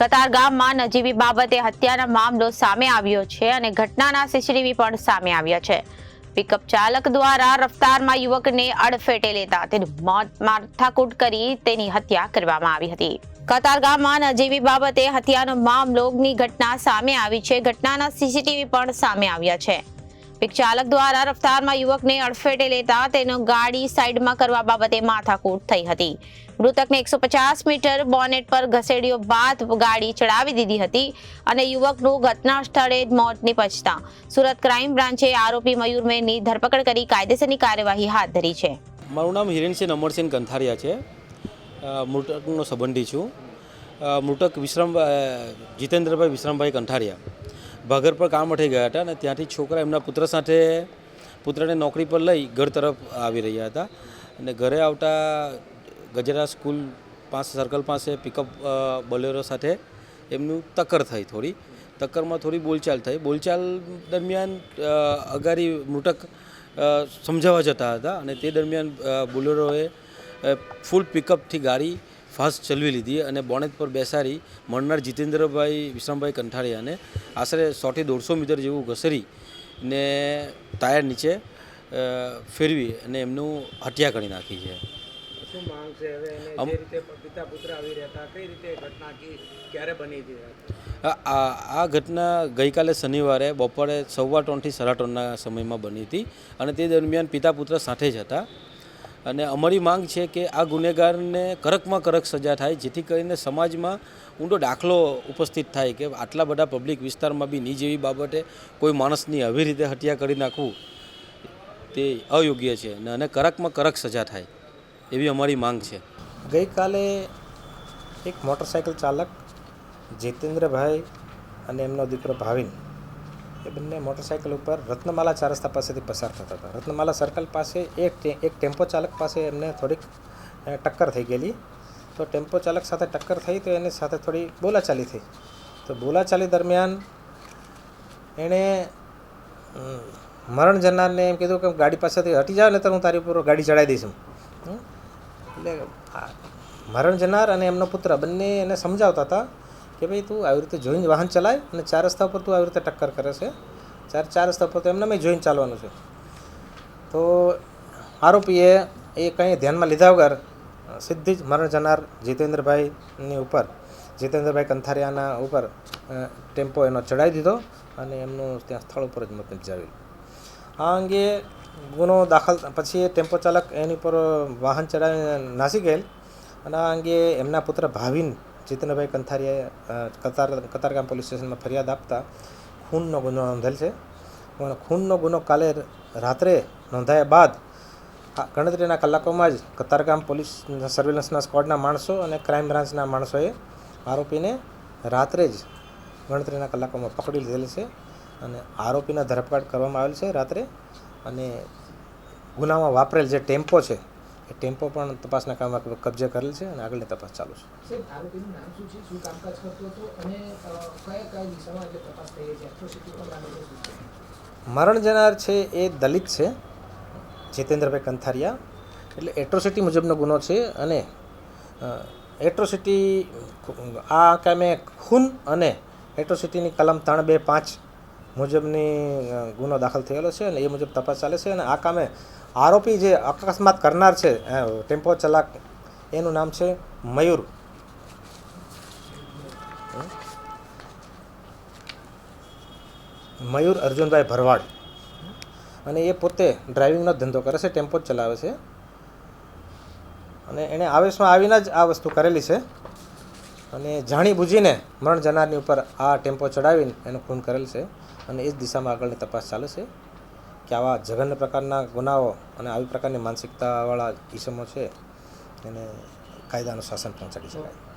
કતાર ગામમાં નજીવી બાબતે હત્યાનો મામલો સામે આવ્યો છે અને ઘટનાના સીસીટીવી પણ સામે આવ્યા છે. પિકઅપ ચાલક દ્વારા રફતારમાં યુવકને અડફેટે લેતા તેનું માથાકૂટ કરી તેની હત્યા કરવામાં આવી હતી. કતાર ગામમાં નજીવી બાબતે હત્યાનો મામલોની ઘટના સામે આવી છે. ઘટનાના સીસીટીવી પણ સામે આવ્યા છે. પિક ચાલક દ્વારા રફતારમાં યુવકને અડફેટે લેતા તેનો ગાડી સાઈડમાં કરવા બાબતે માથાકૂટ થઈ હતી. મૃતકને એકસો પચાસ મીટર બોનેટ પર ઘસેડ્યો બાદ ગાડી ચડાવી દીધી હતી અને યુવકનું ઘટના સ્થળે જ મોત નિપજતા. સુરત ક્રાઇમ બ્રાન્ચે આરોપી મયુર મેની ધરપકડ કરી કાયદેસરની કાર્યવાહી હાથ ધરી છે. મારું નામ હિરેનસિંહ અમરસિંહ કંથારિયા છે. મૃતકનો સંબંધી છું. મૃતક વિશ્રામ જીતેન્દ્રભાઈ વિશ્રામભાઈ કંઠારિયા ભાગર પર કામ માટે ગયા હતા અને ત્યાંથી છોકરા એમના પુત્ર સાથે, પુત્રને નોકરી પર લઈ ઘર તરફ આવી રહ્યા હતા. અને ઘરે આવતા ગજરા સ્કૂલ પાસે, સર્કલ પાસે પિકઅપ બોલેરો સાથે એમનું ટક્કર થઈ થોડી. ટક્કરમાં થોડી બોલચાલ થઈ. બોલચાલ દરમિયાન અગારી મૃતક સમજાવવા જતા હતા અને તે દરમિયાન બોલેરોએ ફૂલ પિકઅપથી ગાડી ફાસ્ટ ચલવી લીધી અને બોનેટ પર બેસાડી મણનાર જીતેન્દ્રભાઈ વિશ્રામભાઈ કંઠારિયાને આશરે સોથી દોઢસો મીટર જેવું ઘસરી ને ટાયર નીચે ફેરવી અને એમનું હત્યા કરી નાખી છે. આ ઘટના ગઈકાલે શનિવારે બપોરે સવા ત્રણથી સાડા ત્રણના સમયમાં બની હતી અને તે દરમિયાન પિતા પુત્ર સાથે જ હતા. અને અમારી માંગ છે કે આ ગુનેગારને કડકમાં કડક સજા થાય, જેથી કરીને સમાજમાં ઊંડો દાખલો ઉપસ્થિત થાય કે આટલા બધા પબ્લિક વિસ્તારમાં બી ની જેવી બાબતે કોઈ માણસની આવી રીતે હત્યા કરી નાખવું તે અયોગ્ય છે અને કડકમાં કડક સજા થાય એવી અમારી માંગ છે. ગઈકાલે એક મોટરસાયકલ ચાલક જીતેન્દ્રભાઈ અને એમનો દીકરો ભાવિન એ બંને મોટરસાયકલ ઉપર રત્નમાલા ચાર રસ્તા પાસેથી પસાર થતા હતા. રત્નમાલા સર્કલ પાસે એક એક ટેમ્પો ચાલક પાસે એમને થોડીક ટક્કર થઈ ગયેલી. તો ટેમ્પો ચાલક સાથે ટક્કર થઈ તો એની સાથે થોડી બોલાચાલી થઈ. તો બોલાચાલી દરમિયાન એણે મરણ જનારને એમ કીધું કે ગાડી પાસેથી હટી જાવ ને તો હું તારી ઉપર ગાડી ચડાવી દઈશ. એટલે મરણ જનાર અને એમનો પુત્ર બંને એને સમજાવતા હતા કે ભાઈ તું આવી રીતે જોઈને વાહન ચલાય અને ચાર રસ્તા પર તું આવી રીતે ટક્કર કરે છે. ચાર ચાર રસ્તા પર તો એમને મેં જોઈને ચાલવાનું છે. તો આરોપીએ એ કંઈ ધ્યાનમાં લીધા વગર, સીધી જ મરણ જનાર જીતેન્દ્રભાઈની ઉપર, જીતેન્દ્રભાઈ કંથારિયાના ઉપર ટેમ્પો એનો ચડાવી દીધો અને એમનું ત્યાં સ્થળ ઉપર જ મોત નિપજાવેલું આ અંગે ગુનો દાખલ પછી એ ટેમ્પો ચાલક એની પર વાહન ચડાવીને નાસી ગયેલ અને આ અંગે એમના પુત્ર ભાવિન જીતેન્દ્રભાઈ કંથારીએ કતાર, કતારગામ પોલીસ સ્ટેશનમાં ફરિયાદ આપતા ખૂનનો ગુનો નોંધેલ છે. પણ ખૂનનો ગુનો કાલે રાત્રે નોંધાયા બાદ ગણતરીના કલાકોમાં જ કતારગામ પોલીસ સર્વેલન્સના સ્કોડના માણસો અને ક્રાઇમ બ્રાન્ચના માણસોએ આરોપીને રાત્રે જ ગણતરીના કલાકોમાં પકડી લીધેલ છે અને આરોપીના ધરપકડ કરવામાં આવેલ છે રાત્રે. અને ગુનામાં વાપરેલ જે ટેમ્પો છે ટેમ્પો પણ તપાસના કામમાં કબજે કરેલ છે અને આગળની તપાસ ચાલુ છે. મરણ જનાર છે એ દલિત છે જીતેન્દ્રભાઈ કંથારિયા. એટલે એટ્રોસિટી મુજબનો ગુનો છે અને એટ્રોસિટી આ કામે ખૂન અને એટ્રોસિટીની કલમ ત્રણ બે પાંચ મુજબની ગુનો દાખલ થયેલો છે અને એ મુજબ તપાસ ચાલે છે અને આ કામે આરોપી જે અકસ્માત કરનાર છે ટેમ્પો ચલાક, એનું નામ છે મયુર. મયુર અર્જુનભાઈ ભરવાડ. અને એ પોતે ડ્રાઇવિંગનો ધંધો કરે છે, ટેમ્પો ચલાવે છે. અને એણે આવેશમાં આવીને જ આ વસ્તુ કરેલી છે. અને જાણી બૂજીને મરણ જનારની ઉપર આ ટેમ્પો ચડાવીને એનો ખૂન કરેલ છે અને એ જ દિશામાં આગળની તપાસ ચાલે છે કે આવા જઘન્ય પ્રકારના ગુનાઓ અને આવી પ્રકારની માનસિકતાવાળા કિસમો છે એને કાયદાનું શાસન પહોંચાડી શકાય.